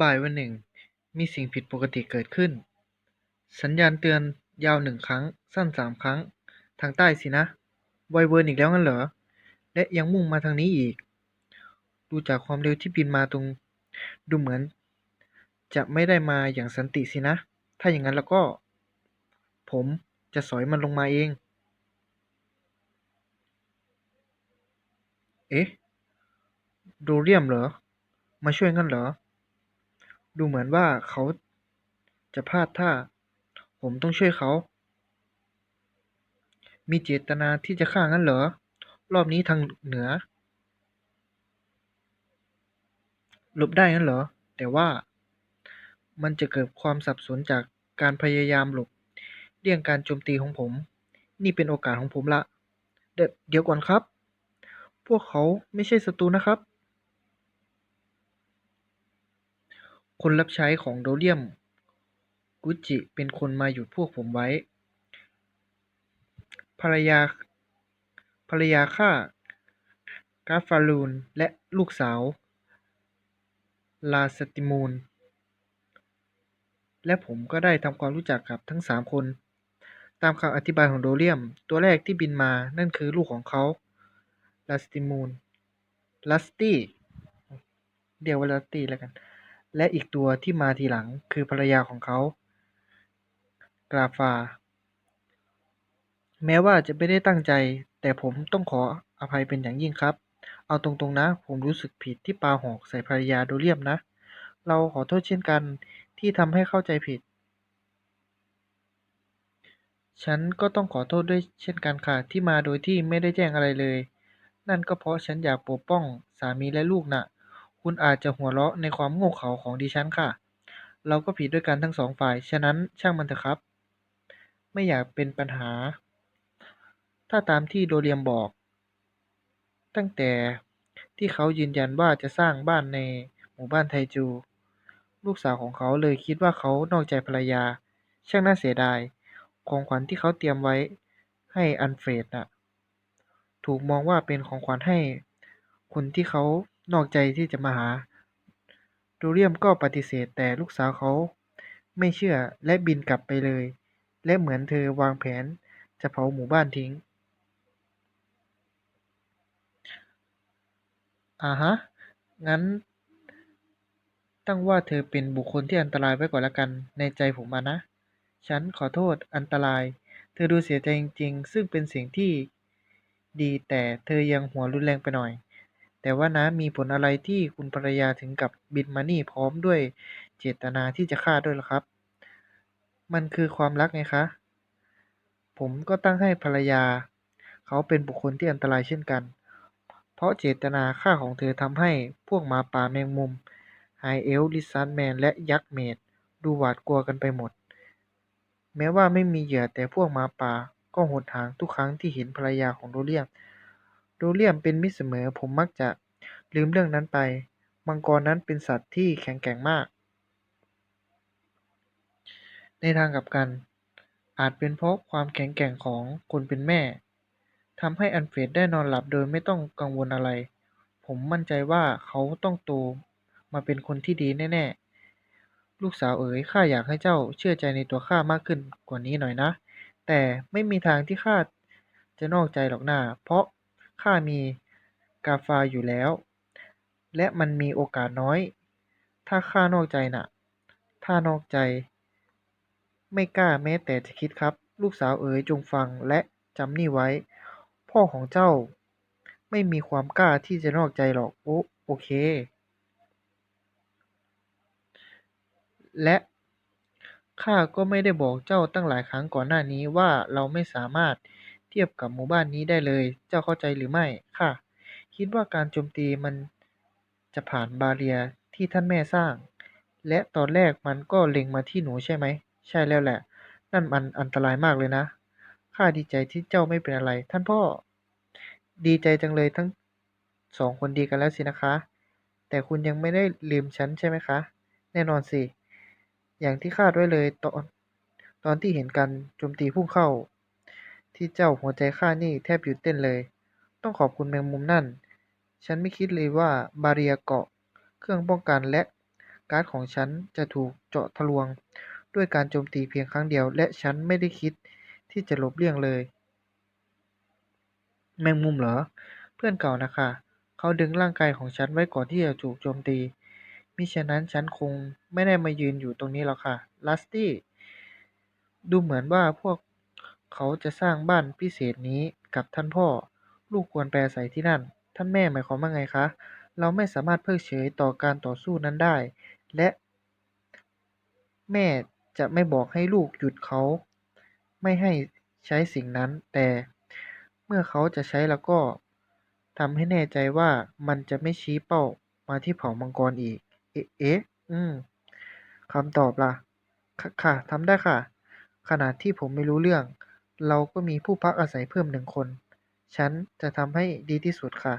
บ่ายวันหนึ่ง มีสิ่งผิดปกติเกิดขึ้น สัญญาณเตือนยาวหนึ่งครั้ง สั้นสามครั้ง ทางใต้สินะ ไวเวิร์นอีกแล้วงั้นเหรอ และยังมุ่งมาทางนี้อีก ดูจากความเร็วที่บินมาตรง ดูเหมือน จะไม่ได้มาอย่างสันติสินะ ถ้าอย่างนั้นแล้วก็ ผมจะสอยมันลงมาเอง เอ๊ะ โดเรียมเหรอ มาช่วยงั้นเหรอ ดูเหมือนว่าเขาจะพลาดท่า ผมต้องช่วยเขา มีเจตนาที่จะฆ่างั้นเหรอ รอบนี้ทางเหนือ หลบได้งั้นเหรอ แต่ว่า มันจะเกิดความสับสนจากการพยายามหลบเลี่ยงการโจมตีของผม นี่เป็นโอกาสของผมละ เด,เดี๋ยวก่อนครับ พวกเขาไม่ใช่ศัตรูนะครับ คนรับใช้ของโดเรียมกุจิเป็นคนมาหยุดพวกผมไว้ ภรรยา ภรรยาข้ากาฟาลูน และลูกสาว ลาสติมูนและผมก็ได้ทำความรู้จักกับทั้งสามคน ตามคำอธิบายของโดเรียม ตัวแรกที่บินมานั่นคือลูกของเขา ลาสติมูนลัสตี้เรียกว่าลัสตี้แล้วกัน และอีกตัวที่มาทีหลังคือภรรยาของเขา กราฟา แม้ว่าจะไม่ได้ตั้งใจ แต่ผมต้องขออภัยเป็นอย่างยิ่งครับ เอาตรงๆนะ ผมรู้สึกผิดที่ปาหอกใส่ภรรยาโดเรียมนะ เราขอโทษเช่นกันที่ทำให้เข้าใจผิด ฉันก็ต้องขอโทษด้วยเช่นกันค่ะ ที่มาโดยที่ไม่ได้แจ้งอะไรเลย นั่นก็เพราะฉันอยากปกป้องสามีและลูกน่ะ คุณอาจจะหัวเราะในความโง่เขลาของดิฉันค่ะ เราก็ผิดด้วยกันทั้งสองฝ่าย ฉะนั้นช่างมันเถอะครับ ไม่อยากเป็นปัญหา ถ้าตามที่โดเรียมบอก ตั้งแต่ที่เขายืนยันว่าจะสร้างบ้านในหมู่บ้านไทจู ลูกสาวของเขาเลยคิดว่าเขานอกใจภรรยา ช่างน่าเสียดาย ของขวัญที่เขาเตรียมไว้ให้อันเฟรดน่ะ ถูกมองว่าเป็นของขวัญให้คนที่เขา นอกใจที่จะมาหาโดเรียมก็ปฏิเสธแต่ลูกสาวเขาไม่เชื่อและบินกลับไปเลย และเหมือนเธอวางแผนจะเผาหมู่บ้านทิ้งอ่าฮะ งั้น ตั้งว่าเธอเป็นบุคคลที่อันตรายไว้ก่อนละกัน ในใจผมอะนะ ฉันขอโทษอันตราย เธอดูเสียใจจริง ๆ ซึ่งเป็นสิ่งที่ดีแต่เธอยังหัวรุนแรงไปหน่อย แต่ว่านะมีผลอะไรที่คุณภรรยาถึงกับบินมานี่พร้อมด้วยเจตนาที่จะฆ่าด้วยล่ะครับ มันคือความรักไงคะ ผมก็ตั้งให้ภรรยา เขาเป็นบุคคลที่อันตรายเช่นกัน เพราะเจตนาฆ่าของเธอทำให้พวกหมาป่าแมงมุมไฮเอลลิซัร์ดแมนและยักษ์เมดดูหวาดกลัวกันไปหมด แม้ว่าไม่มีเหยื่อแต่พวกหมาป่าก็หดหางทุกครั้งที่เห็นภรรยาของโดเรียม ดูเรียมเป็นมิตรเสมอ ผมมักจะลืมเรื่องนั้นไป มังกรนั้นเป็นสัตว์ที่แข็งแกร่งมาก ในทางกลับกัน อาจเป็นเพราะความแข็งแกร่งของคนเป็นแม่ทำให้อันเฟรดได้นอนหลับโดยไม่ต้องกังวลอะไร ผมมั่นใจว่าเขาต้องโตมาเป็นคนที่ดีแน่ๆ ลูกสาวเอ๋ยข้าอยากให้เจ้าเชื่อใจในตัวข้ามากขึ้นกว่านี้หน่อยนะ แต่ไม่มีทางที่ข้าจะนอกใจหรอกนะเพราะ ข้ามีกาฟาอยู่แล้ว และมันมีโอกาสน้อย ถ้าข้านอกใจน่ะ ถ้านอกใจ ไม่กล้าแม้แต่จะคิดครับ ลูกสาวเอ๋ยจงฟังและจำนี่ไว้ พ่อของเจ้า ไม่มีความกล้าที่จะนอกใจหรอก โอโอเค และข้าก็ไม่ได้บอกเจ้าตั้งหลายครั้งก่อนหน้านี้ว่าเราไม่สามารถ เทียบกับหมู่บ้านนี้ได้เลย เจ้าเข้าใจหรือไม่ข้าคิดว่าการโจมตีมันจะผ่านบาเรียที่ท่านแม่สร้าง และตอนแรกมันก็เล็งมาที่หนูใช่ไหม ใช่แล้วแหละ นั่นมันอันตรายมากเลยนะ ข้าดีใจที่เจ้าไม่เป็นอะไร ท่านพ่อ ดีใจจังเลยทั้งสองคนดีกันแล้วสินะคะ แต่คุณยังไม่ได้ลืมฉันใช่ไหมคะ แน่นอนสิ อย่างที่คาดไว้เลยตอนตอนที่เห็นการโจมตีพุ่งเข้า ที่เจ้าหัวใจข้านี่แทบหยุดเต้นเลย ต้องขอบคุณแมงมุมนั่น ฉันไม่คิดเลยว่าบาเรียเกราะ เครื่องป้องกันและการ์ดของฉันจะถูกเจาะทะลวง ด้วยการโจมตีเพียงครั้งเดียว และฉันไม่ได้คิดที่จะหลบเลี่ยงเลย แมงมุมเหรอ เพื่อนเก่านะคะเขาดึงร่างกายของฉันไว้ก่อนที่จะถูกโจมตีมิฉะนั้นฉันคงไม่ได้มายืนอยู่ตรงนี้หรอกค่ะ ลัสตี้ ดูเหมือนว่าพวก เขาจะสร้างบ้านพิเศษนี้กับท่านพ่อ ลูกควรไปอาศัยที่นั่น ท่านแม่หมายความว่าไงคะ เราไม่สามารถเพิกเฉยต่อการต่อสู้นั้นได้ และแม่จะไม่บอกให้ลูกหยุดเขา ไม่ให้ใช้สิ่งนั้น แต่เมื่อเขาจะใช้แล้วก็ทำให้แน่ใจว่ามันจะไม่ชี้เป้ามาที่เผ่ามังกรอีก เอ๊ะเอ๊ะอืมคำตอบละ่ะ ค่ะทำได้ค่ะ ขนาดที่ผมไม่รู้เรื่อง เราก็มีผู้พักอาศัยเพิ่มหนึ่งคน ฉันจะทำให้ดีที่สุดค่ะ